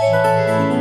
Música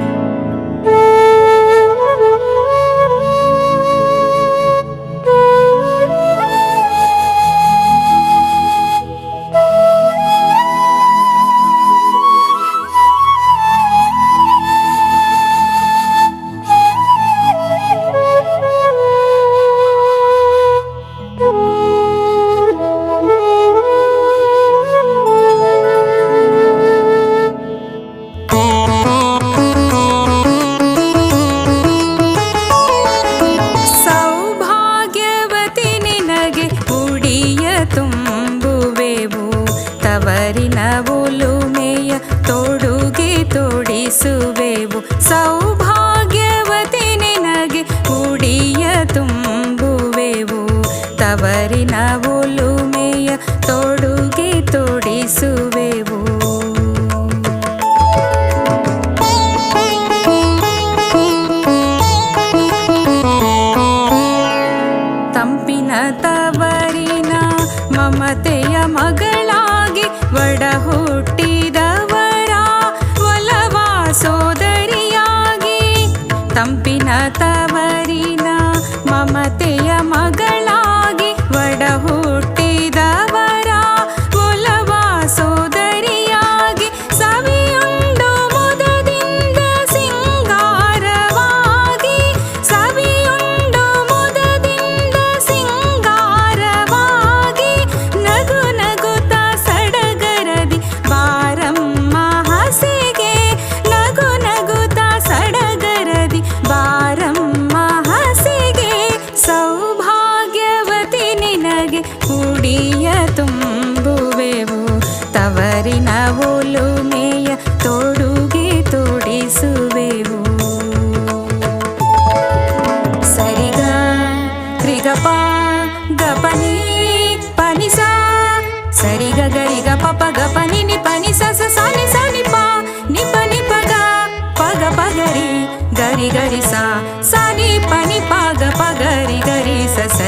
tu. ని గ ప ప గ ప ని ని ప ని స స స ని స ని ప ని ప ని ప గ ప గ ప గ రి గ రి గ రి స స ని ప ని ప గ ప గ రి గ రి స స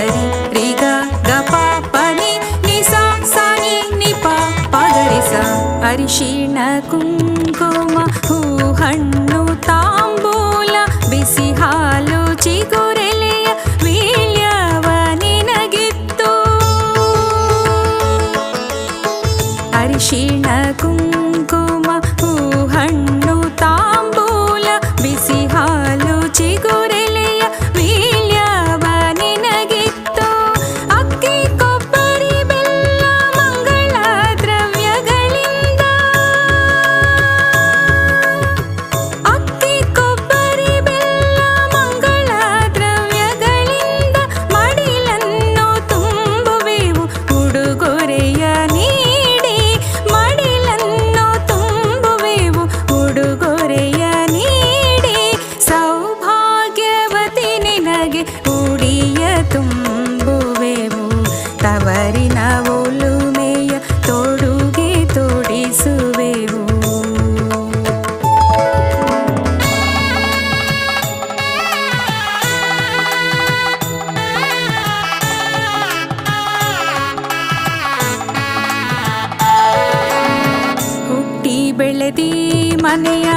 ಮೆಲೆದಿ ಮನೆಯ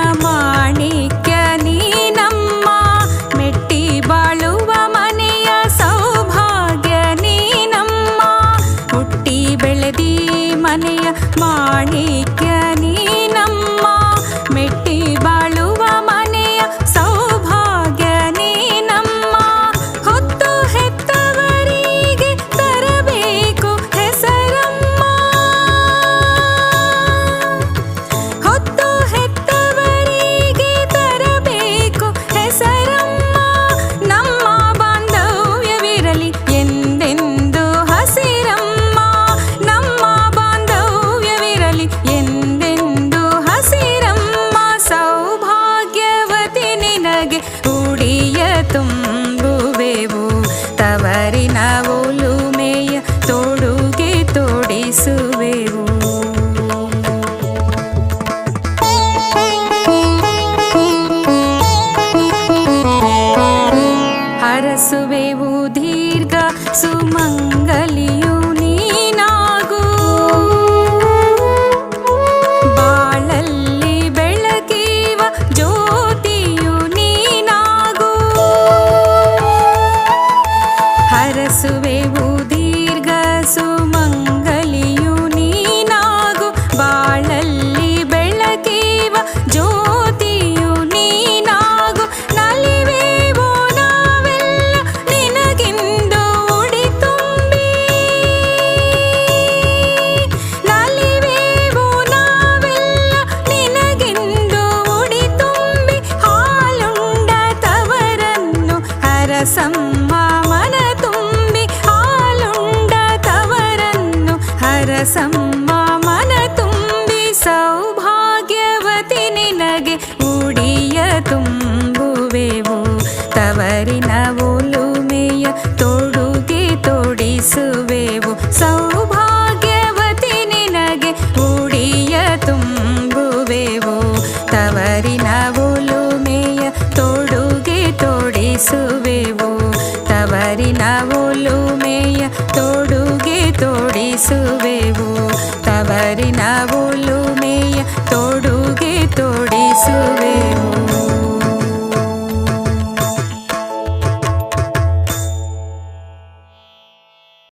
सुवेवु दीर्घ सुमङ्ग ಹರಸಮ್ಮ ಮನ ತುಂಬಿ ಸೌಭಾಗ್ಯವತಿ ನಿನಗೆ ಉಡಿಯ ತುಂಬುವೆವು. ತವರಿನ ಒಲುಮೆಯ ತೊಡುಗೆ ತೊಡಿಸುವೆವು. ಸೌಭಾಗ್ಯವತಿ ನಿನಗೆ ಉಡಿಯ ತುಂಬುವೆವು. ತವರಿನ ಒಲುಮೆಯ ತೊಡುಗೆ ತೊಡಿಸುವೆವು. ತವರಿನ ಒಲುಮೆಯ ತೊಡುಗೆ ತೊಡಿಸುವೆವು హరినవులు